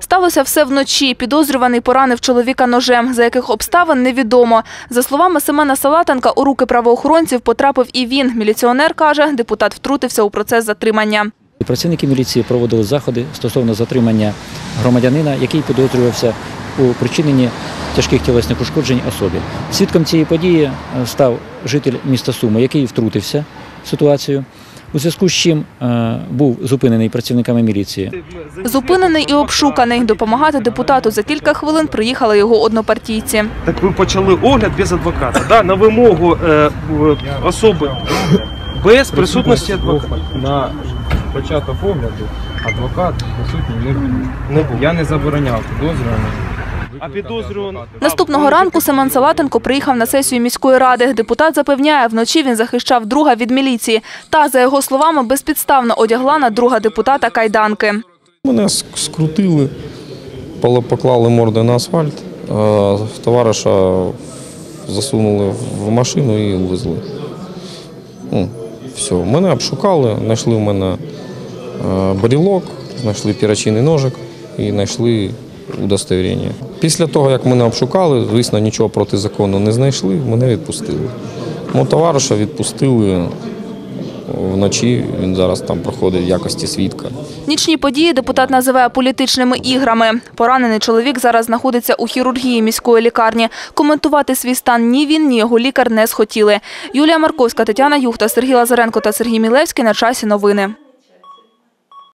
Сталося все вночі. Підозрюваний поранив чоловіка ножем, за яких обставин невідомо. За словами Семена Салатенка, у руки правоохоронців потрапив і він. Міліціонер каже, депутат втрутився у процес затримання. Працівники міліції проводили заходи стосовно затримання громадянина, який підозрювався у причиненні тяжких тілесних ушкоджень особі. Свідком цієї події е, став житель міста Суми, який втрутився в ситуацію. У зв'язку з чим е, був зупинений працівниками міліції. Зупинений і обшуканий. Допомагати депутату за кілька хвилин приїхали його однопартійці. Так ви почали огляд без адвоката, да? на вимогу е, особи без присутності адвоката. На початок огляду адвокат присутній не був. Я не забороняв підозрюваним. А підозрюваний Наступного ранку Семен Салатенко приїхав на сесію міської ради. Депутат запевняє, вночі він захищав друга від міліції. Та, за його словами, безпідставно одягла на друга депутата кайданки. Мене скрутили, поклали морди на асфальт, товариша засунули в машину і увезли. Ну, все, мене обшукали, знайшли в мене е, барілок, знайшли перочинний ножик і знайшли удостовірення. Після того, як мене обшукали, звісно, нічого проти закону не знайшли, мене відпустили. Мого товариша відпустили вночі, він зараз там проходить в якості свідка. Нічні події депутат називає політичними іграми. Поранений чоловік зараз знаходиться у хірургії міської лікарні. Коментувати свій стан ні він, ні його лікар не схотіли. Юлія Марковська, Тетяна Юхта, Сергій Лазаренко та Сергій Мілевський на часі новини.